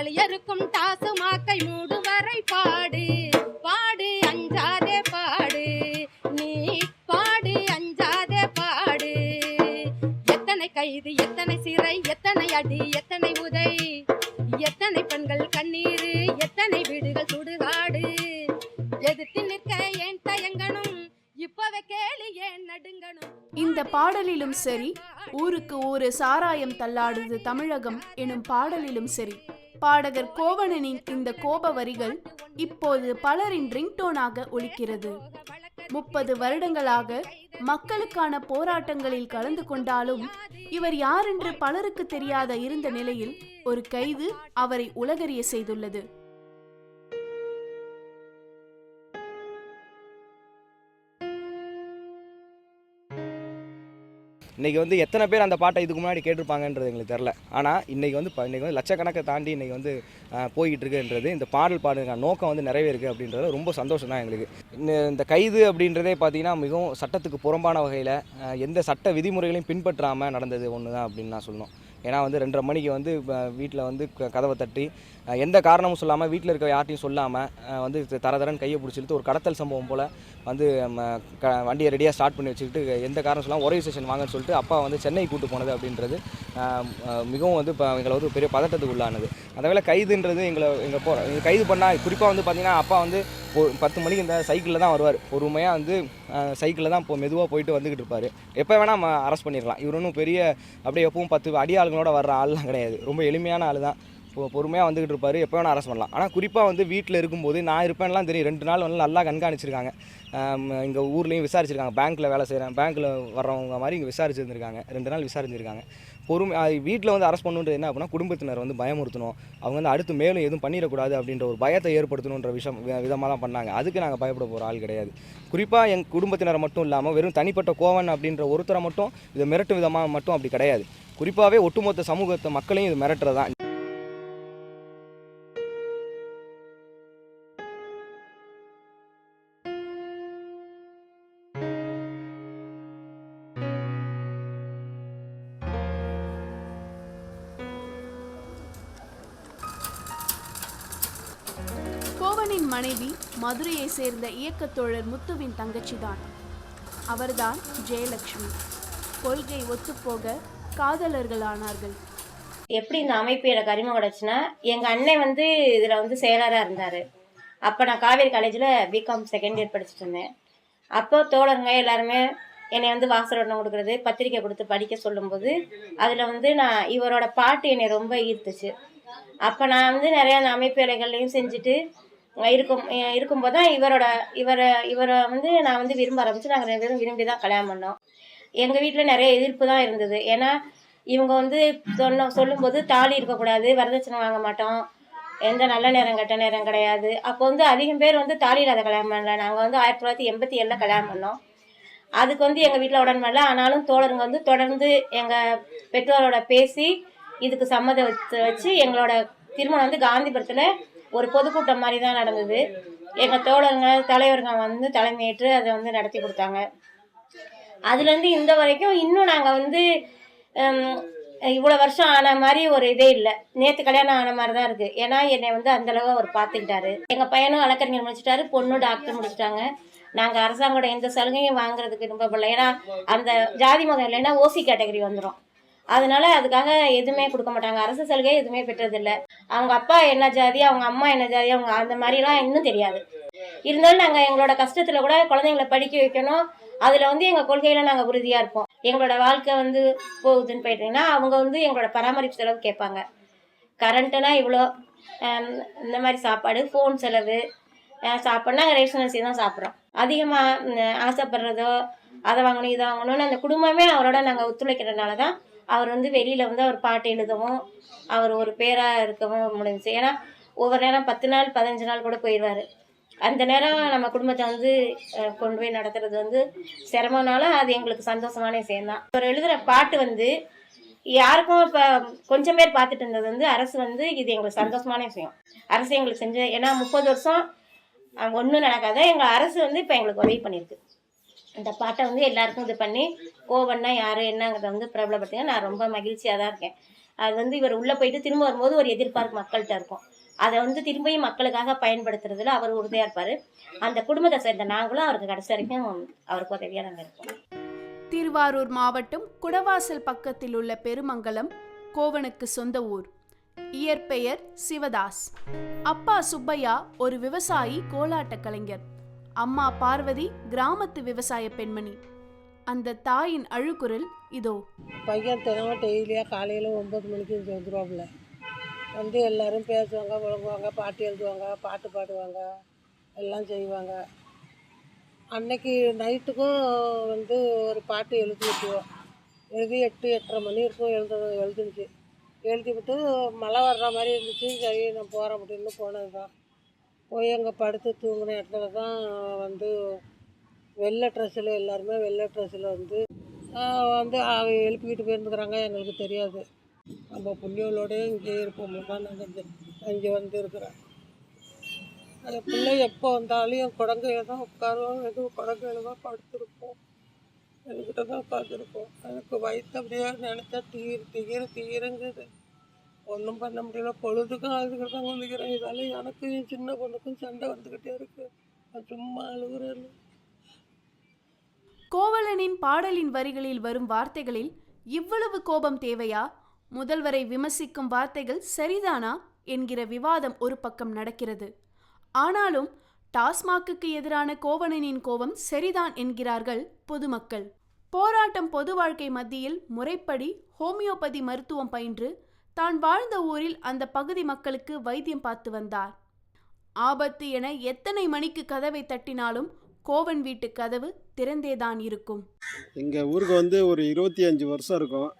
தாலியருக்கும் டாசுமாக்கை மூடு வரை பாடு பாடு அஞ்சாதே பாடு. நீ பாடு அஞ்சாதே பாடு. எத்தனை கைது எத்தனை சிறை எத்தனை அடி எத்தனை உதை. எத்தனை பெண்கள் கண்ணீர் எத்தனை வீடுகள் சுடுகாடு. எதிர்த்து நிற்க ஏன் தயங்கணும்? இப்பவே கேளு ஏன் நடுங்கணும்? இந்த பாடலிலும் சரி ஊருக்கு ஊரு சாராயம் தள்ளாடுது தமிழகம் எனும் பாடலிலும் சரி. பாடகர் கோவணனின் இந்த கோப வரிகள் இப்போது பலரின் ரிங்டோனாக ஒலிக்கிறது. முப்பது வருடங்களாக மக்களுக்கான போராட்டங்களில் கலந்து கொண்டாலும் இவர் யாரென்று பலருக்கு தெரியாத இருந்த நிலையில் ஒரு கைது அவரை உலகறிய செய்துள்ளது. இன்றைக்கி வந்து எத்தனை பேர் அந்த பாட்டை இதுக்கு முன்னாடி கேட்டிருப்பாங்கன்றது எங்களுக்கு தெரில ஆனால் இன்றைக்கி வந்து ப- இன்னைக்கு வந்து லட்சக்கணக்கை தாண்டி இன்றைக்கி வந்து போய்கிட்டு இருக்குன்றது இந்த பாடல் பாடுற நோக்கம் வந்து நிறைவேறிருக்கு அப்படின்றது ரொம்ப சந்தோஷம் தான் எங்களுக்கு. இந்த இந்த கைது அப்படின்றதே பார்த்தீங்கன்னா மிகவும் சட்டத்துக்கு புறம்பான வகையில் எந்த சட்ட விதிமுறைகளையும் பின்பற்றாமல் நடந்தது ஒன்று தான் அப்படின்னு நான் சொல்லணும். ஏன்னா வந்து ரெண்டரை மணிக்கு வந்து வீட்டில் வந்து க- கதவை தட்டி எந்த காரணமும் சொல்லாமல் வீட்டில் இருக்க யார்ட்டையும் சொல்லாமல் வந்து தர தரன்னு கையை பிடிச்சிட்டு ஒரு கடத்தல் சம்பவம் போல் வந்து நம்ம க வண்டியை ரெடியாக ஸ்டார்ட் பண்ணி வச்சுக்கிட்டு எந்த காரணம் சொல்லாமல் ஒரே ஸ்டேஷன் வாங்கன்னு சொல்லிட்டு அப்பா வந்து சென்னை கூட்டு போனது அப்படின்றது மிகவும் வந்து இப்போ எங்களை வந்து பெரிய பதட்டத்துக்கு உள்ளானது. அந்த வேலை கைதுன்றது எங்களை எங்கள் போ கைது பண்ணால் குறிப்பாக வந்து பார்த்திங்கன்னா அப்பா வந்து ஒரு பத்து மணிக்கு இந்த சைக்கிளில் தான் வருவார். பொறுமையாக வந்து சைக்கிளில் தான் இப்போ மெதுவாக போயிட்டு வந்துக்கிட்டு இருப்பார். எப்போ வேணால் நம்ம அரெஸ்ட் பண்ணிடலாம் இவர் ஒன்றும் பெரிய அப்படியே எப்பவும் பத்து அடி ஆளுங்களோட வர்ற ஆள்லாம் கிடையாது. ரொம்ப எளிமையான ஆள் தான் பொறுமையாக வந்துகிட்டு இருப்பார் எப்போ வேணால் அரெஸ்ட் பண்ணலாம். ஆனால் குறிப்பாக வந்து வீட்டில் இருக்கும்போது நான் இருப்பேன்லாம் தெரியும். ரெண்டு நாள் வந்து நல்லா கண்காணிச்சிருக்காங்க. இங்கே ஊர்லேயும் விசாரிச்சிருக்காங்க. பேங்க்கில் வேலை செய்கிறேன் பேங்க்கில் வர்றவங்க மாதிரி இங்கே விசாரிச்சிருந்துருக்காங்க. ரெண்டு நாள் விசாரிச்சிருக்காங்க பொறுமை வீட்டில் வந்து அரெஸ்ட் பண்ணுன்றது என்ன அப்படின்னா குடும்பத்தினர் வந்து பயமுறுத்தணும். அவங்க வந்து அடுத்து மேலும் எதுவும் பண்ணிடக்கூடாது அப்படின்ற ஒரு பயத்தை ஏற்படுத்தணுன்ற விஷயம் விதமாக தான் பண்ணாங்க. அதுக்கு நாங்கள் பயப்பட போகிற ஆள் கிடையாது. குறிப்பாக எங்கள் குடும்பத்தினரை மட்டும் இல்லாமல் வெறும் தனிப்பட்ட கோவன் அப்படின்ற ஒருத்தரை மட்டும் இதை மிரட்டு விதமாக மட்டும் அப்படி கிடையாது. குறிப்பாகவே ஒட்டுமொத்த சமூகத்தை மக்களையும் இது மிரட்டுறதான் மதுரையை சேர்ந்த இயக்கத் தோழர் முத்துவின் தங்கச்சிதான். அவர்தான் ஜெயலட்சுமி. கொள்கை ஒத்துப்போக காதலர்கள் ஆனார்கள் எப்படி இந்த அமைப்பு எனக்கு அறிமுகம் கிடச்சுன்னா எங்கள் அண்ணன் வந்து இதில் வந்து செயலராக இருந்தார். அப்போ நான் காவேரி காலேஜில் பிகாம் செகண்ட் இயர் படிச்சுட்டு இருந்தேன். அப்போ தோழருங்க எல்லாருமே என்னை வந்து வாசலோட்டம் கொடுக்குறது பத்திரிக்கை கொடுத்து படிக்க சொல்லும்போது அதில் வந்து நான் இவரோட பாட்டு என்னை ரொம்ப ஈர்த்துச்சு. அப்போ நான் வந்து நிறையா அந்த அமைப்பு வேலைகள்லையும் செஞ்சுட்டு இருக்கும் இருக்கும்போது தான் இவரோட இவரை இவரை வந்து நான் வந்து விரும்ப ஆரம்பிச்சு நாங்கள் ரெண்டு பேரும் விரும்பி தான் கல்யாணம் பண்ணோம். எங்கள் வீட்டில் நிறைய எதிர்ப்பு தான் இருந்தது. ஏன்னா இவங்க வந்து சொன்ன சொல்லும்போது தாலி இருக்கக்கூடாது வரதட்சணை வாங்க மாட்டோம். எந்த நல்ல நேரம் கெட்ட நேரம் கிடையாது. அப்போ வந்து அதிகம் பேர் வந்து தாலி இல்லாத கல்யாணம் பண்ணல. நாங்கள் வந்து ஆயிரத்தி தொள்ளாயிரத்தி எண்பத்தி ஏழில் கல்யாணம் பண்ணோம். அதுக்கு வந்து எங்கள் வீட்டில் உடன்படல ஆனாலும் தோழருங்க வந்து தொடர்ந்து எங்கள் பெற்றோரோட பேசி இதுக்கு சம்மதம் வச்சு வச்சு எங்களோட திருமணம் வந்து காந்திபுரத்தில் ஒரு பொதுக்கூட்டம் மாதிரி தான் நடந்தது. எங்கள் தோழருங்க தலைவருங்க வந்து தலைமையேற்று அதை வந்து நடத்தி கொடுத்தாங்க. அதுலேருந்து இந்த வரைக்கும் இன்னும் நாங்கள் வந்து இவ்வளோ வருஷம் ஆன மாதிரி ஒரு இதே இல்லை. நேற்று கல்யாணம் ஆன மாதிரி தான் இருக்குது ஏன்னா என்னை வந்து அந்தளவு அவர் பார்த்துக்கிட்டாரு. எங்கள் பையனும் வழக்கறிஞர் முடிச்சிட்டாரு பொண்ணும் டாக்டர் முடிச்சிட்டாங்க. நாங்கள் அரசாங்கோட எந்த சலுகையும் வாங்குறதுக்கு ரொம்ப பிள்ளை ஏன்னா அந்த ஜாதி மகம் இல்லைன்னா ஓசி கேட்டகரி வந்துடும் அதனால அதுக்காக எதுவுமே கொடுக்க மாட்டாங்க. அரசு சலுகை எதுவுமே பெற்றதில்லை. அவங்க அப்பா என்ன ஜாதி அவங்க அம்மா என்ன ஜாதி அவங்க அந்த மாதிரிலாம் இன்னும் தெரியாது. இருந்தாலும் நாங்கள் எங்களோட கஷ்டத்தில் கூட குழந்தைங்கள படிக்க வைக்கணும். அதில் வந்து எங்கள் கொள்கையில் நாங்கள் உறுதியாக இருப்போம். எங்களோட வாழ்க்கை வந்து போகுதுன்னு போயிட்டீங்கன்னா அவங்க வந்து எங்களோட பராமரிப்பு செலவு கேட்பாங்க. கரண்ட்டுனா இவ்வளோ இந்த மாதிரி சாப்பாடு ஃபோன் செலவு அஹ், சாப்பாடுனா ரேஷன் அரிசி தான் சாப்பிட்றோம். அதிகமாக ஆசைப்படுறதோ அதை வாங்கணும் இதை வாங்கணும்னு அந்த குடும்பமே அவரோட நாங்கள் ஒத்துழைக்கிறதுனால தான் அவர் வந்து வெளியில் வந்து அவர் பாட்டு எழுதவும் அவர் ஒரு பேராக இருக்கவும் முடிஞ்சுச்சு. ஏன்னா ஒவ்வொரு நேரம் பத்து நாள் பதினஞ்சு நாள் கூட போயிடுவார். அந்த நேரம் நம்ம குடும்பத்தை வந்து கொண்டு போய் நடத்துறது வந்து சிரமம்னாலும் அது எங்களுக்கு சந்தோஷமான விஷயம் தான். அவர் எழுதுகிற பாட்டு வந்து யாருக்கும் இப்போ கொஞ்சம் பேர் பார்த்துட்டு இருந்தது வந்து அரசு வந்து இது எங்களுக்கு சந்தோஷமான விஷயம். அரசு எங்களுக்கு செஞ்சு ஏன்னா முப்பது வருஷம் ஒன்றும் நடக்காத எங்கள் அரசு வந்து இப்போ எங்களுக்கு உதவி பண்ணியிருக்கு. இந்த பாட்டை வந்து எல்லாருக்கும் இது பண்ணி கோவன்னா யார் என்னங்கிறத வந்து பிரபலப்படுத்துங்க நான் ரொம்ப மகிழ்ச்சியாக தான் இருக்கேன். அது வந்து இவர் உள்ளே போயிட்டு திரும்ப வரும்போது ஒரு எதிர்பார்ப்பு மக்கள்கிட்ட இருக்கும். அதை வந்து திரும்பியும் மக்களுக்காக பயன்படுத்துறதுல அவர் உறுதியாக இருப்பார். அந்த குடும்பத்தை சேர்ந்த நாங்களும் அவருக்கு கடைசி வரைக்கும் அவருக்கு உதவியாக நாங்கள் இருப்போம் திருவாரூர் மாவட்டம் குடவாசல் பக்கத்தில் உள்ள பெருமங்கலம் கோவனுக்கு சொந்த ஊர். இயற்பெயர் சிவதாஸ். அப்பா சுப்பையா ஒரு விவசாயி கோலாட்ட கலைஞர். அம்மா பார்வதி கிராமத்து விவசாய பெண்மணி. அந்த தாயின் அழுக்குரல் இதோ. பையன் தினமும் டெய்லியாக காலையில் ஒம்பது மணிக்கு இங்கே வந்துடுவாப்புல வந்து எல்லாரும் பேசுவாங்க விளங்குவாங்க பாட்டு எழுதுவாங்க பாட்டு பாடுவாங்க எல்லாம் செய்வாங்க. அன்னைக்கு நைட்டுக்கும் வந்து ஒரு பாட்டு எழுதி விட்டுவோம் எழுதி எட்டு எட்டரை மணி இருக்கும் எழுத எழுதுனுச்சு. எழுதி விட்டு மழை வர்ற மாதிரி இருந்துச்சு சரி நான் போகிறேன் அப்படின்னு போனது தான் போய் அங்கே படுத்து தூங்கின இடத்துல தான் வந்து வெள்ளை ட்ரெஸ்ஸில் எல்லாருமே வெள்ளை ட்ரெஸ்ஸில் வந்து வந்து அவை எழுப்பிக்கிட்டு போயிருந்துக்கிறாங்க எங்களுக்கு தெரியாது. நம்ம புள்ளிகளோடய இங்கே இருப்போம். தான் நாங்கள் இங்கே வந்து இருக்கிறேன் அந்த பிள்ளை எப்போ வந்தாலும் என் குடங்கையில தான் உட்காருவோம். எதுவும் குடங்கையில தான் படுத்திருப்போம். என்கிட்ட தான் உட்காந்துருப்போம் எனக்கு வயிற்று அப்படியே நினச்சா தீர் தீர் தீருங்குது. ஒன்றும் பண்ண முடியல. பொழுதுக்கும் அழுதுகிட்டு தான் வந்துக்கிறேன் இதால எனக்கும் என் சின்ன பொண்ணுக்கும் சண்டை வந்துக்கிட்டே இருக்கு. நான் சும்மா அழுகுறேன் கோவலனின் பாடலின் வரிகளில் வரும் வார்த்தைகளில் இவ்வளவு கோபம் தேவையா? முதல்வரை விமர்சிக்கும் வார்த்தைகள் சரிதானா? என்கிற விவாதம் ஒரு பக்கம் நடக்கிறது. ஆனாலும் டாஸ்மாக்கு எதிரான கோவலனின் கோபம் சரிதான் என்கிறார்கள் பொதுமக்கள். போராட்டம் பொது வாழ்க்கை மத்தியில் முறைப்படி ஹோமியோபதி மருத்துவம் பயின்று தான் வாழ்ந்த ஊரில் அந்த பகுதி மக்களுக்கு வைத்தியம் பார்த்து வந்தார். ஆபத்து என எத்தனை மணிக்கு கதவை தட்டினாலும் கோவன் வீட்டு கதவு திறந்தேதான் இருக்கும். எங்கள் ஊருக்கு வந்து ஒரு இருபத்தி அஞ்சு வருஷம் இருக்கும்.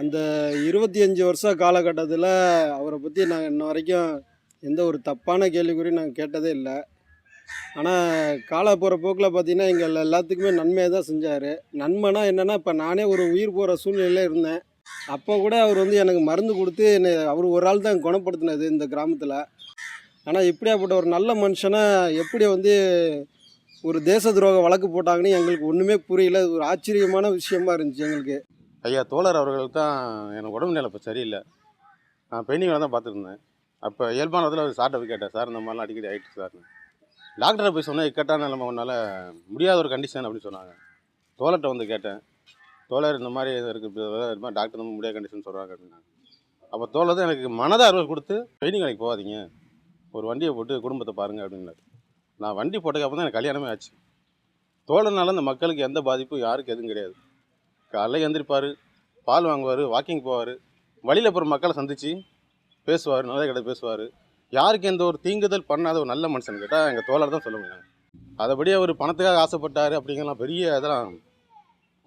அந்த இருபத்தி அஞ்சு வருஷ காலகட்டத்தில் அவரை பற்றி நாங்கள் இன்ன வரைக்கும் எந்த ஒரு தப்பான கேள்விக்குறியும் நாங்கள் கேட்டதே இல்லை. ஆனால் கால போகிற போக்கில் பார்த்தீங்கன்னா எங்கள் எல்லாத்துக்குமே நன்மையை தான் செஞ்சார். நன்மைனா என்னென்னா இப்போ நானே ஒரு உயிர் போகிற சூழ்நிலையில் இருந்தேன். அப்போ கூட அவர் வந்து எனக்கு மருந்து கொடுத்து என்னை அவர் ஒரு ஆள் தான் குணப்படுத்தினது இந்த கிராமத்தில். ஆனால் இப்படியாப்பட்ட ஒரு நல்ல மனுஷனை எப்படி வந்து ஒரு தேச துரோக வழக்கு போட்டாங்கன்னு எங்களுக்கு ஒன்றுமே புரியல. ஒரு ஆச்சரியமான விஷயமா இருந்துச்சு எங்களுக்கு. ஐயா தோழர் அவர்களுக்கு தான் எனக்கு உடம்பு நிலை இப்போ சரியில்லை. நான் பெயிண்டிங் தான் பார்த்துருந்தேன். அப்போ இயல்பானதில் அவர் சார்ட்ட கேட்டேன் சார் இந்த மாதிரிலாம் அடிக்கடி ஆகிட்டு சார். டாக்டரை போய் சொன்னேன் இக்கட்டான நிலைமை உன்னால் முடியாத ஒரு கண்டிஷன் அப்படின்னு சொன்னாங்க. தோழர்கிட்ட வந்து கேட்டேன் தோழர் இந்த மாதிரி இது இருக்குது இது மாதிரி டாக்டர் நம்ம முடியாத கண்டிஷன் சொல்கிறாங்க அப்படின்னாங்க. அப்போ தோழர் தான் எனக்கு மனதை அறுவல் கொடுத்து பெயிண்டிங் வேலைக்கு போகாதீங்க. ஒரு வண்டியை போட்டு குடும்பத்தை பாருங்கள் அப்படின்னாரு. நான் வண்டி போட்டதுக்கு அப்புறம் தான் எனக்கு கல்யாணமே ஆச்சு. தோழர்னால அந்த மக்களுக்கு எந்த பாதிப்பும் யாருக்கு எதுவும் கிடையாது. காலைல எந்திரிப்பார் பால் வாங்குவார் வாக்கிங் போவார். வழியில் போகிற மக்களை சந்தித்து பேசுவார் நல்ல கிட்ட பேசுவார். யாருக்கு எந்த ஒரு தீங்குதல் பண்ணாத ஒரு நல்ல மனுஷன் கேட்டால் எங்கள் தோழர் தான் சொல்ல முடியும் அதைபடி அவர் பணத்துக்காக ஆசைப்பட்டார் அப்படிங்கலாம் பெரிய இதெல்லாம்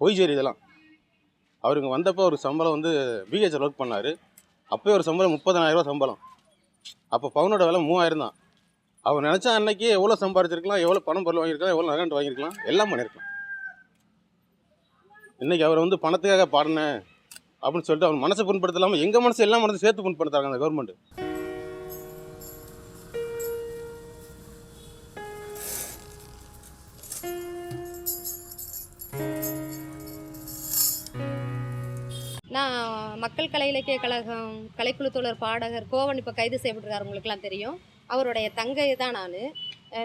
பொய் சரி இதெல்லாம். அவருக்கு வந்தப்போ ஒரு சம்பளம் வந்து பிஹெச் ஒர்க் பண்ணார். அப்போயே ஒரு சம்பளம் முப்பதனாயிரரூவா சம்பளம். அப்போ பவுனோட விலை மூவாயிரம் தான். அவர் நினச்சா அன்னைக்கு எவ்வளோ சம்பாரிச்சிருக்கலாம் எவ்வளோ பணம் பொருள் வாங்கியிருக்கலாம் எவ்வளோ நகண்டு வாங்கியிருக்கலாம் எல்லாம் பண்ணியிருக்கலாம். இன்றைக்கி அவர் வந்து பணத்துக்காக பாடினேன் அப்படின்னு சொல்லிட்டு அவர் மனசை புண்படுத்தலாமல் எங்கள் மனசு எல்லா மனசு சேர்த்து புண்படுத்துறாங்க அந்த கவர்மெண்ட் மக்கள் கலை இலக்கிய கழகம் கலைக்குழு தோழர் பாடகர் கோவன் இப்போ கைது செய்யப்பட்டிருக்காரு உங்களுக்குலாம் தெரியும். அவருடைய தங்கை தான் நான்.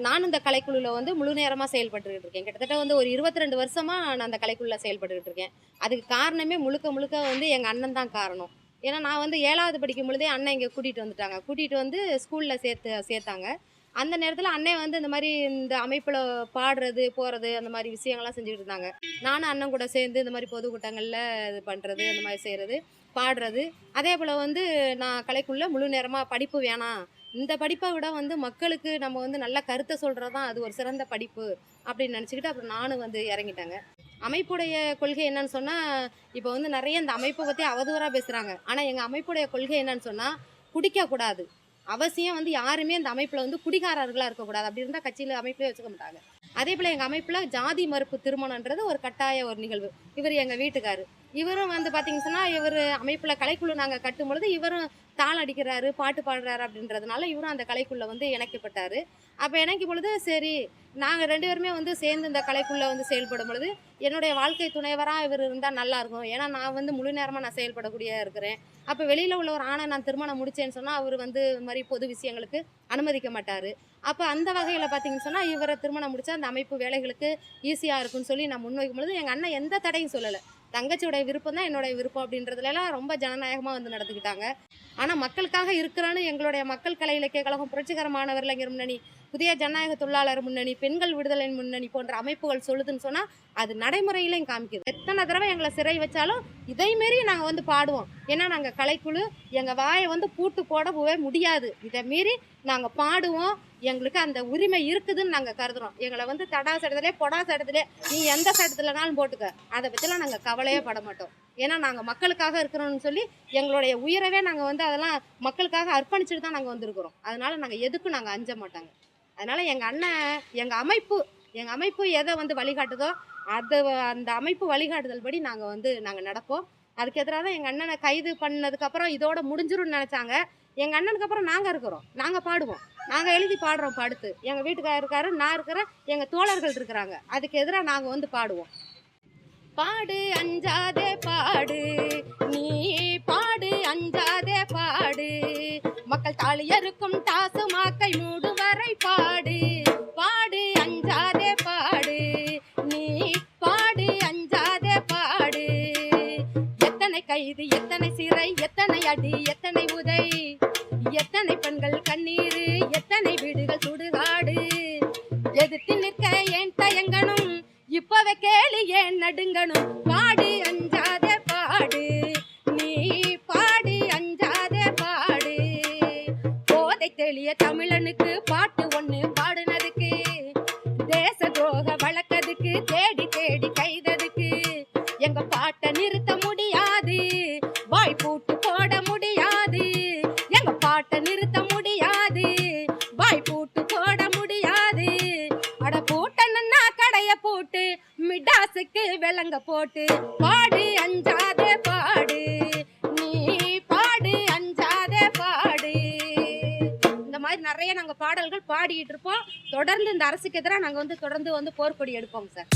நானும் இந்த கலைக்குழுவில் வந்து முழு நேரமாக செயல்பட்டுக்கிட்டு இருக்கேன். கிட்டத்தட்ட வந்து ஒரு இருபத்தி ரெண்டு வருஷமாக நான் அந்த கலைக்குழுவில் செயல்பட்டுக்கிட்டு இருக்கேன். அதுக்கு காரணமே முழுக்க முழுக்க வந்து எங்கள் அண்ணன் தான் காரணம். ஏன்னா நான் வந்து ஏழாவது படிக்கும் பொழுதே அண்ணன் இங்கே கூட்டிகிட்டு வந்துட்டாங்க. கூட்டிகிட்டு வந்து ஸ்கூலில் சேர்த்து சேர்த்தாங்க. அந்த நேரத்தில் அண்ணன் வந்து இந்த மாதிரி இந்த அமைப்பில் பாடுறது போகிறது அந்த மாதிரி விஷயங்கள்லாம் செஞ்சுக்கிட்டு இருந்தாங்க. நானும் அண்ணன் கூட சேர்ந்து இந்த மாதிரி பொதுக்கூட்டங்களில் இது பண்ணுறது அந்த மாதிரி செய்கிறது பாடுறது. அதே போல் வந்து நான் கலைக்குள்ளே முழு நேரமாக படிப்பு வேணாம். இந்த படிப்பை விட வந்து மக்களுக்கு நம்ம வந்து நல்ல கருத்தை சொல்கிறது தான் அது ஒரு சிறந்த படிப்பு அப்படின்னு நினச்சிக்கிட்டு அப்புறம் நானும் வந்து இறங்கிட்டேங்க. அமைப்புடைய கொள்கை என்னன்னு சொன்னால் இப்போ வந்து நிறைய இந்த அமைப்பை பற்றி அவதூறாக பேசுகிறாங்க ஆனால் எங்கள் அமைப்புடைய கொள்கை என்னன்னு சொன்னால் குடிக்கக்கூடாது அவசியம் வந்து யாருமே அந்த அமைப்பில் வந்து குடிகாரர்களாக இருக்கக்கூடாது. அப்படி இருந்தால் கட்சியில் அமைப்பிலே வச்சுக்க மாட்டாங்க. அதே போல் எங்கள் அமைப்பில் ஜாதி மறுப்பு திருமணன்றது ஒரு கட்டாய ஒரு நிகழ்வு. இவர் எங்கள் வீட்டுக்காரு. இவரும் வந்து பார்த்தீங்க சொன்னால் இவர் அமைப்பில் கலைக்குழு நாங்கள் கட்டும் பொழுது இவரும் தாள் அடிக்கிறாரு பாட்டு பாடுறாரு அப்படின்றதுனால இவரும் அந்த கலைக்குள்ளே வந்து இணைக்கப்பட்டார். அப்போ இணைக்கும் பொழுது சரி நாங்கள் ரெண்டு பேருமே வந்து சேர்ந்து இந்த கலைக்குள்ளே வந்து செயல்படும் பொழுது என்னுடைய வாழ்க்கை துணைவராக இவர் இருந்தால் நல்லாயிருக்கும் ஏன்னா நான் வந்து முழு நேரமாக நான் செயல்படக்கூடிய இருக்கிறேன். அப்போ வெளியில் உள்ள ஒரு ஆணை நான் திருமணம் முடித்தேன்னு சொன்னால் அவர் வந்து இது மாதிரி பொது விஷயங்களுக்கு அனுமதிக்க மாட்டார். அப்போ அந்த வகையில் பார்த்தீங்கன்னு சொன்னால் இவரை திருமணம் முடித்தா அந்த அமைப்பு வேலைகளுக்கு ஈஸியாக இருக்கும்னு சொல்லி நான் முன்வைக்கும் பொழுது எங்கள் அண்ணன் எந்த தடையும் சொல்லலை. தங்கச்சியோடைய விருப்பம் தான் என்னுடைய விருப்பம் அப்படின்றதுலலாம் ரொம்ப ஜனநாயகமாக வந்து நடந்துக்கிட்டாங்க. ஆனால் மக்களுக்காக இருக்கிறான்னு எங்களுடைய மக்கள் கலை இலக்கிய கழகம் புரட்சிகர மாணவர் இளைஞர் முன்னணி புதிய ஜனநாயக தொழிலாளர் முன்னணி பெண்கள் விடுதலை முன்னணி போன்ற அமைப்புகள் சொல்லுதுன்னு சொன்னால் அது நடைமுறையிலையும் காமிக்குது. எத்தனை தடவை எங்களை சிறை வச்சாலும் இதை நாங்கள் வந்து பாடுவோம். ஏன்னா நாங்கள் கலைக்குழு எங்கள் வாயை வந்து பூட்டு போடவே முடியாது. இதை மீறி நாங்கள் பாடுவோம். எங்களுக்கு அந்த உரிமை இருக்குதுன்னு நாங்கள் கருதுறோம். எங்களை வந்து தடா சட்டத்திலே பொடா சட்டத்திலே நீ எந்த சட்டத்துலனாலும் போட்டுக்க. அதை பற்றிலாம் நாங்கள் கவலையே பட மாட்டோம். ஏன்னா நாங்கள் மக்களுக்காக இருக்கிறோம்னு சொல்லி எங்களுடைய உயிரவே நாங்கள் வந்து அதெல்லாம் மக்களுக்காக அர்ப்பணிச்சுட்டு தான் நாங்கள் வந்திருக்கிறோம். அதனால நாங்கள் எதுக்கும் நாங்கள் அஞ்ச மாட்டாங்க. அதனால எங்கள் அண்ணன் எங்கள் அமைப்பு எங்கள் அமைப்பு எதை வந்து வழிகாட்டுதோ அது அந்த அமைப்பு வழிகாட்டுதல் படி நாங்கள் வந்து நாங்கள் நடப்போம். அதுக்கு எதிராக தான் எங்கள் அண்ணனை கைது பண்ணதுக்கப்புறம் இதோட முடிஞ்சிரும்னு நினச்சாங்க. எங்கள் அண்ணனுக்கு அப்புறம் நாங்கள் இருக்கிறோம். நாங்கள் பாடுவோம். நாங்கள் எழுதி பாடுறோம் படுத்து. எங்கள் வீட்டுக்காரர் இருக்காரு நான் இருக்கிறேன். எங்கள் தோழர்கள் இருக்கிறாங்க. அதுக்கு எதிராக நாங்கள் வந்து பாடுவோம். பாடு அஞ்சாதே பாடு. நீ பாடு அஞ்சாதே பாடு. மக்கள் தாலியருக்கும் தாசு மாக்கை மூடு வரை பாடு. பாடு அஞ்சாதே பாடு. நீ பாடு அஞ்சாதே பாடு. எத்தனை கைது எத்தனை சிறை எத்தனை அடி எத்தனை அட பூட்டணுன்னா கடைய போட்டு மிடாசுக்கு விலங்க போட்டு பாடு அஞ்சாதே பாடு. நீ பாடு அஞ்சாதே பாடு. இந்த மாதிரி நிறைய நாங்க பாடல்கள் பாடிட்டு இருப்போம். தொடர்ந்து இந்த அரசுக்கு எதிராக நாங்க வந்து தொடர்ந்து வந்து போர்க்கொடி எடுப்போம் சார்.